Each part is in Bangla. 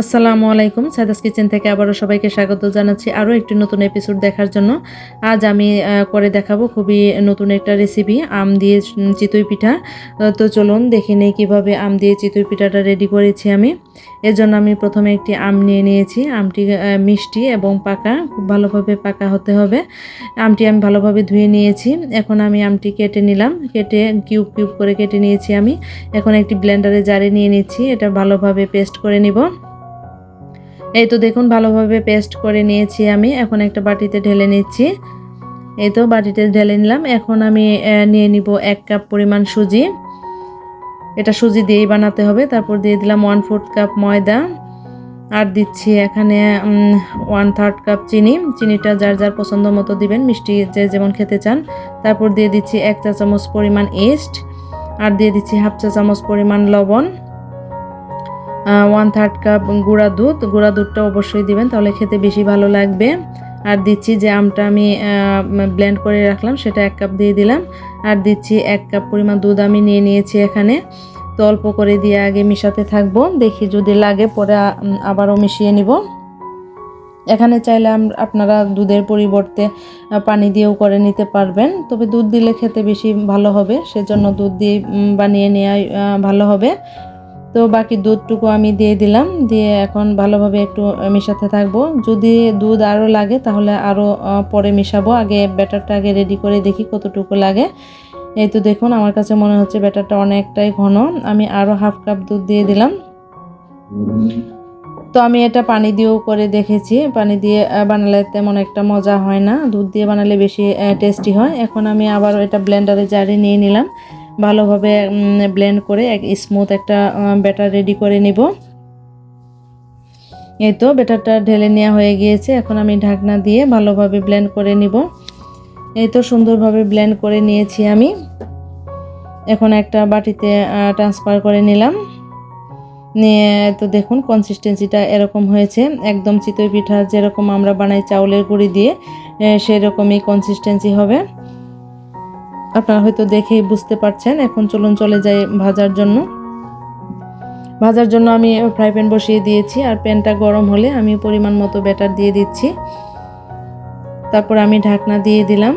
আসসালামু আলাইকুম। সাদাস কিচেন থেকে আবারও সবাইকে স্বাগত জানাচ্ছি আরও একটি নতুন এপিসোড দেখার জন্য। আজ আমি করে দেখাবো খুবই নতুন একটা রেসিপি আম দিয়ে চিতই পিঠা। তো চলুন দেখে নেই কীভাবে আম দিয়ে চিতই পিঠাটা রেডি করেছি আমি। এর জন্য আমি প্রথমে একটি আম নিয়ে নিয়েছি। আমটি মিষ্টি এবং পাকা, খুব ভালোভাবে পাকা হতে হবে। আমটি আমি ভালোভাবে ধুয়ে নিয়েছি। এখন আমি আমটি কেটে নিলাম। কেটে কিউব কিউব করে কেটে নিয়েছি আমি। এখন একটি ব্লেন্ডারে জারে নিয়ে নিচ্ছি। এটা ভালোভাবে পেস্ট করে নিব। এই তো দেখুন, ভালোভাবে পেস্ট করে নিয়েছি আমি। এখন একটা বাটিতে ঢেলে নিচ্ছি। এই তো বাটিতে ঢেলে নিলাম। এখন আমি নিয়ে নিব এক কাপ পরিমাণ সুজি। এটা সুজি দিয়েই বানাতে হবে। তারপর দিয়ে দিলাম ওয়ান ফোর্থ কাপ ময়দা। আর দিচ্ছি এখানে ওয়ান থার্ড কাপ চিনি। চিনিটা যার যার পছন্দ মতো দিবেন, মিষ্টি যে যেমন খেতে চান। তারপর দিয়ে দিচ্ছি এক চা চামচ পরিমাণ ইস্ট আর দিয়ে দিচ্ছি হাফ চা চামচ পরিমাণ লবণ। ওয়ান থার্ড কাপ গুঁড়া দুধ। গুঁড়া দুধটা অবশ্যই দিবেন, তাহলে খেতে বেশি ভালো লাগবে। আর দিচ্ছি যে আমটা আমি ব্লেন্ড করে রাখলাম, সেটা এক কাপ দিয়ে দিলাম। আর দিচ্ছি এক কাপ পরিমাণ দুধ আমি নিয়ে নিয়েছি এখানে। তো অল্প করে দিয়ে আগে মিশাতে থাকব, দেখি যদি লাগে পরে আবারও মিশিয়ে নিব। এখানে চাইলে আপনারা দুধের পরিবর্তে পানি দিয়েও করে নিতে পারবেন। তবে দুধ দিলে খেতে বেশি ভালো হবে, সেজন্য দুধ দিয়ে বানিয়ে নেওয়াই ভালো হবে। তো বাকি দুধটুকু আমি দিয়ে দিলাম। দিয়ে এখন ভালোভাবে একটু মেশাতে থাকব। যদি দুধ আরও লাগে তাহলে আরও পরে মেশাবো। আগে ব্যাটারটা আগে রেডি করে দেখি কতটুকু লাগে। এই তো দেখুন, আমার কাছে মনে হচ্ছে ব্যাটারটা অনেকটাই ঘন। আমি আরও হাফ কাপ দুধ দিয়ে দিলাম। তো আমি এটা পানি দিয়েও করে দেখেছি। পানি দিয়ে বানালে তেমন একটা মজা হয় না। দুধ দিয়ে বানালে বেশি টেস্টি হয়। এখন আমি আবার এটা ব্লেন্ডারে জারে নিয়ে নিলাম। ভালোভাবে ব্লেন্ড করে এক স্মুথ একটা ব্যাটার রেডি করে নিব। এই তো ব্যাটারটা ঢেলে নেওয়া হয়ে গিয়েছে। এখন আমি ঢাকনা দিয়ে ভালোভাবে ব্লেন্ড করে নিব। এই তো সুন্দরভাবে ব্লেন্ড করে নিয়েছি আমি। এখন একটা বাটিতে ট্রান্সফার করে নিলাম। নিয়ে তো দেখুন কনসিস্টেন্সিটা এরকম হয়েছে। একদম চিতই পিঠা যেরকম আমরা বানাই চাউলের গুঁড়ি দিয়ে সেরকমই কনসিস্টেন্সি হবে। আপনারা হয়তো দেখেই বুঝতে পারছেন, এখন চলুন চলে যাই ভাজার জন্য। ভাজার জন্য আমি ফ্রাই প্যান বসিয়ে দিয়েছি, আর প্যানটা গরম হলে আমি পরিমাণ মতো ব্যাটার দিয়ে দিচ্ছি। তারপর আমি ঢাকনা দিয়ে দিলাম।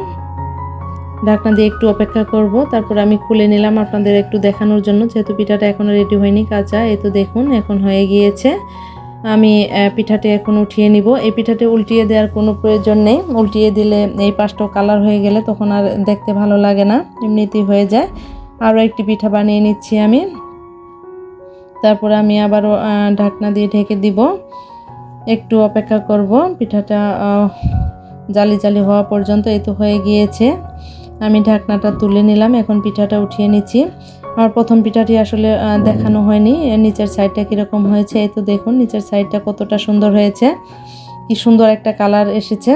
ঢাকনা দিয়ে একটু অপেক্ষা করব, তারপর আমি খুলে নিলাম আপনাদের একটু দেখানোর জন্য, যেহেতু পিঠাটা এখনও রেডি হয়নি কাঁচা, এই তো দেখুন, এখন হয়ে গিয়েছে। আমি পিঠাটি এখন উঠিয়ে নিব। এই পিঠাটি উল্টিয়ে দেওয়ার কোনো প্রয়োজন নেই। উল্টিয়ে দিলে এই পাশটাও কালার হয়ে গেলে তখন আর দেখতে ভালো লাগে না। এমনিতেই হয়ে যায়। আরও একটি পিঠা বানিয়ে নিচ্ছি আমি। তারপরে আমি আবারও ঢাকনা দিয়ে ঢেকে দিব। একটু অপেক্ষা করব। পিঠাটা জালি জালি হওয়া পর্যন্ত এই তো হয়ে গিয়েছে। আমি ঢাকনাটা তুলে নিলাম। এখন পিঠাটা উঠিয়ে নিচ্ছি। আমার প্রথম পিঠাটি আসলে দেখানো হয়নি। নিচের সাইডটা কীরকম হয়েছে, এই তো দেখুন, নিচের সাইডটা কতটা সুন্দর হয়েছে। কি সুন্দর একটা কালার এসেছে।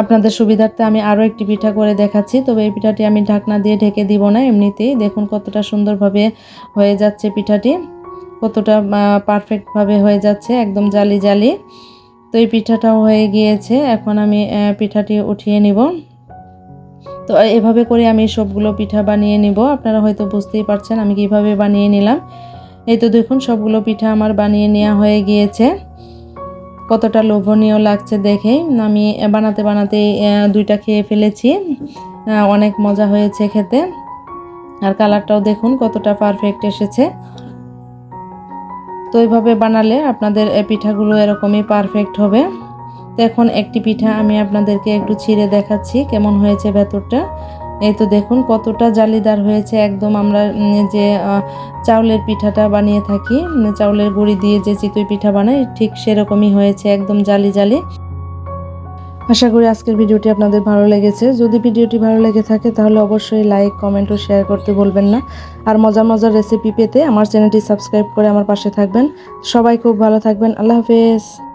আপনাদের সুবিধার্থে আমি আরও একটি পিঠা করে দেখাচ্ছি, তবে এই পিঠাটি আমি ঢাকনা দিয়ে ঢেকে দিব না এমনিতেই। দেখুন কতটা সুন্দরভাবে হয়ে যাচ্ছে পিঠাটি, কতটা পারফেক্টভাবে হয়ে যাচ্ছে, একদম জালি জালি তো এই পিঠাটাও হয়ে গিয়েছে, এখন আমি পিঠাটি উঠিয়ে নিব। তো এভাবে করে আমি সবগুলো পিঠা বানিয়ে নিব। আপনারা হয়তো বুঝতেই পারছেন আমি কীভাবে বানিয়ে নিলাম। এই তো দেখুন, সবগুলো পিঠা আমার বানিয়ে নেওয়া হয়ে গিয়েছে। কতটা লোভনীয় লাগছে দেখেই আমি বানাতে বানাতে দুইটা খেয়ে ফেলেছি। অনেক মজা হয়েছে খেতে। আর কালারটাও দেখুন, কতটা পারফেক্ট এসেছে। তো এইভাবে বানালে আপনাদের পিঠাগুলো এরকমই পারফেক্ট হবে। তো এখন একটি পিঠা আমি আপনাদেরকে একটু ছিঁড়ে দেখাচ্ছি, কেমন হয়েছে ভেতরটা। এই তো দেখুন কতটা জালিদার হয়েছে, একদম আমরা যে চাউলের পিঠাটা বানিয়ে থাকি চাউলের গুঁড়ি দিয়ে যে চিতই পিঠা বানাই, ঠিক সেরকমই হয়েছে, একদম জালি জালি। আশা করি আজকের ভিডিওটি আপনাদের ভালো লেগেছে। যদি ভিডিওটি ভালো লেগে থাকে তাহলে অবশ্যই লাইক, কমেন্ট ও শেয়ার করতে বলবেন না। আর মজার মজার রেসিপি পেতে আমার চ্যানেলটি সাবস্ক্রাইব করে আমার পাশে থাকবেন। সবাই খুব ভালো থাকবেন। আল্লাহ হাফেজ।